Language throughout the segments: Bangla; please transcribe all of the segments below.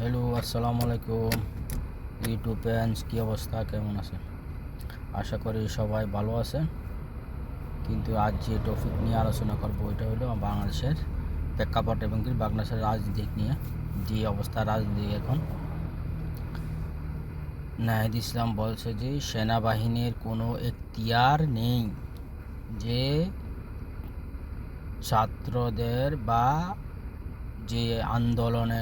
হ্যালো আসসালামু আলাইকুম ইউটিউব ফ্যান্স কী অবস্থা? কেমন আছেন? আশা করি সবাই ভালো আছেন। কিন্তু আজ যে টপিক নিয়ে আলোচনা করব এটা হলো বাংলাদেশের প্রেক্ষাপট এবং কি বাংলাদেশের রাজনীতি নিয়ে, যে অবস্থা রাজনীতি এখন। নাহিদ ইসলাম বলছে যে, সেনাবাহিনীর কোনো এখতিয়ার নেই যে ছাত্রদের বা যে আন্দোলনে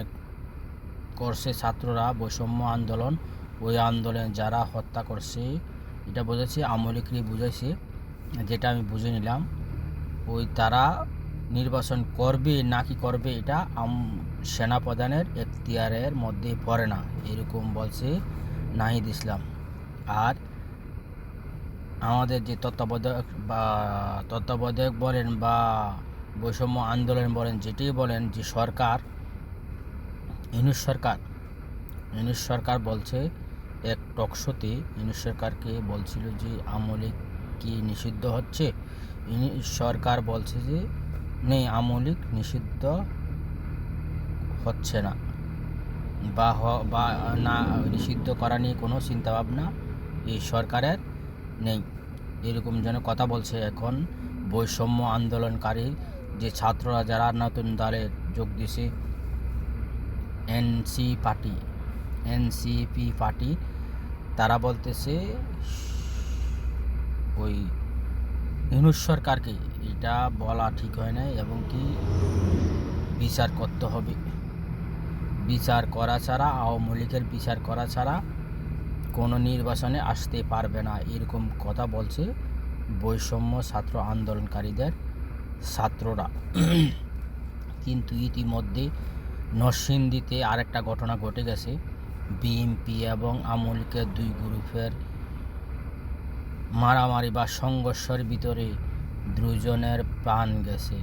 করছে ছাত্ররা বৈষম্য আন্দোলন। ওই আন্দোলন যারা হত্যা করছে, এটা বোঝাচ্ছে আমলিকরি বুঝাইছে যেটা আমি বুঝে নিলাম। ওই তারা নির্বাচন করবে না কি করবে, এটা আম, সেনাপ্রধানের এখতিয়ারের মধ্যে পড়ে না, এরকম বলছে নাহিদ ইসলাম। আর আমাদের যে তত্ত্বাবধায়ক বা তত্ত্বাবধায়ক বলেন বা বৈষম্য আন্দোলন বলেন যেটি বলেন যে সরকার ইনুস সরকার। ইনুস সরকার বলছে, এক টকশোতে ইনুস সরকারকে বলছিল যে আমলিক কি নিষিদ্ধ হচ্ছে? সরকার বলছে যে, নেই, আমলিক নিষিদ্ধ হচ্ছে না। বা বা না, নিষিদ্ধ করা নিয়ে কোনো চিন্তাভাবনা এই সরকারের নেই। এরকম যেন কথা বলছে এখন বৈষম্য আন্দোলনকারী যে ছাত্ররা, যারা নতুন দলে যোগ দিছে এনসি পার্টি এনসিপি পার্টি তারা বলতেছে ওই ইউনুস সরকারকে এটা বলা ঠিক হয় নাই এবং কি বিচার করতে হবে। বিচার করা ছাড়া, আওয়ামী লীগের বিচার করা ছাড়া কোনো নির্বাচনে আসতে পারবে না। এরকম কথা বলছে বৈষম্য ছাত্র আন্দোলনকারীদের ছাত্ররা। কিন্তু ইতিমধ্যে নরসিংদীতে আরেকটা ঘটনা ঘটে গেছে। বিএনপি এবং আমলকের দুই গ্রুপের মারামারি বা সংঘর্ষের ভিতরে দুজনের প্রাণ গেছে।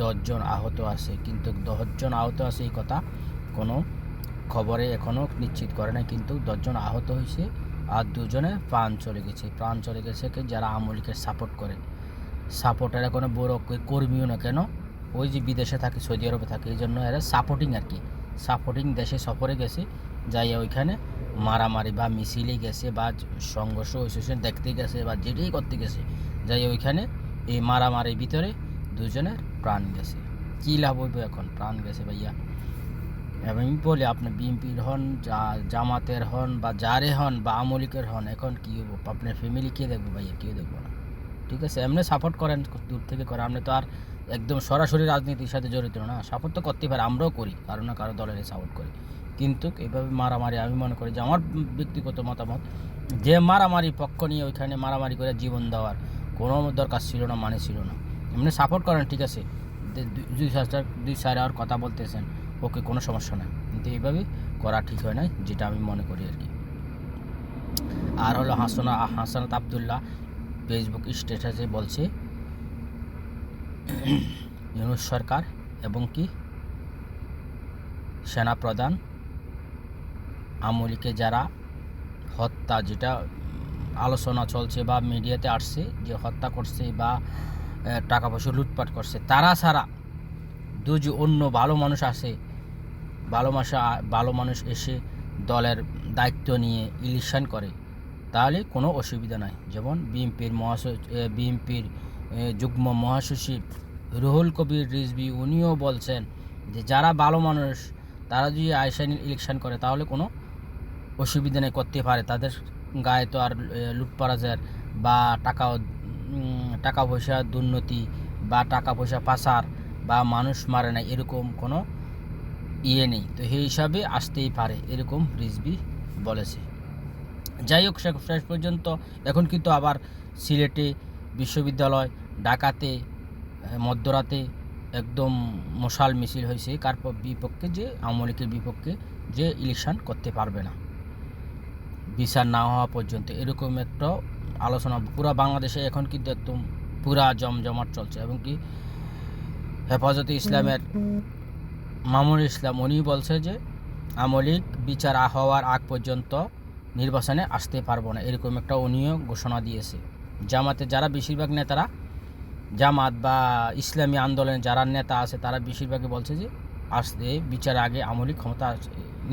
দশজন আহত আছে, কিন্তু দশজন আহত আছে এই কথা কোনো খবরে এখনও নিশ্চিত করে না কিন্তু দশজন আহত হয়েছে আর দুজনে প্রাণ চলে গেছে। প্রাণ চলে গেছে কি যারা আমলিকে সাপোর্ট করে। সাপোর্টের কোনো বড় কর্মীও না, কেন? ওই যে বিদেশে থাকে, সৌদি আরবে থাকে, এই জন্য এরা সাপোর্টিং আর কি। সাপোর্টিং দেশে সফরে গেছে যাই ওইখানে মারামারি বা মিছিলে গেছে বা সংঘর্ষ হয়েছে দেখতে গেছে বা যেটাই করতে গেছে যাই ওইখানে এই মারামারির ভিতরে দুজনের প্রাণ গেছে। কী লাভ হইব এখন? প্রাণ গেছে ভাইয়া। এবং আমি বলি, আপনি বিএনপির হন, জা- জামাতের হন বা যারে হন বা আমলিকের হন, এখন কী হব আপনার ফ্যামিলি কে দেখব ভাইয়া? কেউ দেখব না। ঠিক আছে? এমনি সাপোর্ট করেন, দূর থেকে করে আপনি তো আর একদম সরাসরি রাজনীতির সাথে জড়িত না। সাপোর্ট তো করতেই পারে, আমরাও করি, কারও না কারও দলের সাপোর্ট করি। কিন্তু এইভাবে মারামারি, আমি মনে করি যে আমার ব্যক্তিগত মতামত, যে মারামারি পক্ষ নিয়ে ওইখানে মারামারি করে জীবন দেওয়ার কোনো দরকার ছিল না মানে ছিল না। এমনি সাপোর্ট করেন, ঠিক আছে। দুই- সার দুই সাইড আর কথা বলতেছেন, ওকে কোনো সমস্যা নাই। কিন্তু এইভাবে করা ঠিক হয় না যেটা আমি মনে করি আর কি। আর হলো হাসনা, হাসানাত আবদুল্লাহ ফেসবুক স্ট্যাটাসে বলছে ইউনুস সরকার এবং কি সেনাপ্রধান আমলিকে যারা হত্যা যেটা আলোচনা চলছে বা মিডিয়াতে আসছে, যে হত্যা করছে বা টাকা পয়সা লুটপাট করছে, তারা ছাড়া দু যে অন্য ভালো মানুষ আসে ভালো মাসা ভালো মানুষ এসে দলের দায়িত্ব নিয়ে ইলেকশন করে, তাহলে কোনো অসুবিধা নাই। যেমন বিএনপির মহাসচিব বিএনপির যুগ্ম মহাসচিব রুহুল কবির রিজবি উনিও বলছেন যে যারা ভালো মানুষ, তারা যদি আইসাইন ইলেকশন করে, তাহলে কোনো অসুবিধা নেই করতে পারে। তাদের গায়ে তো আর লুটপারাজের বা টাকা টাকা পয়সা দুর্নীতি বা টাকা পয়সা পাচার বা মানুষ মারে না, এরকম কোনো ইয়ে নেই। তো সেই হিসাবে আসতেই পারে, এরকম রিজবি বলেছে। যাই হোক শেষ পর্যন্ত এখন কিন্তু আবার সিলেটে বিশ্ববিদ্যালয় ডাকাতে মধ্যরাতে একদম মশাল মিছিল হয়েছে, কার বিপক্ষে যে, আওয়ামী লীগের বিপক্ষে যে ইলেকশন করতে পারবে না। বিচার না হওয়া পর্যন্ত এরকম একটা আলোচনা পুরা বাংলাদেশে এখন কিন্তু একদম পুরা জমজমাট চলছে এবং কি হেফাজতে ইসলামের মামুনুল ইসলাম উনি বলছে যে আমলিক বিচার হওয়ার আগ পর্যন্ত নির্বাচনে আসতে পারব না, এরকম একটা উনিও ঘোষণা দিয়েছে। জামাতে যারা বেশিরভাগ নেতারা, জামাত বা ইসলামী আন্দোলনে যারা নেতা আছে, তারা বেশিরভাগই বলছে যে আসতে বিচার আগে আমলি ক্ষমতা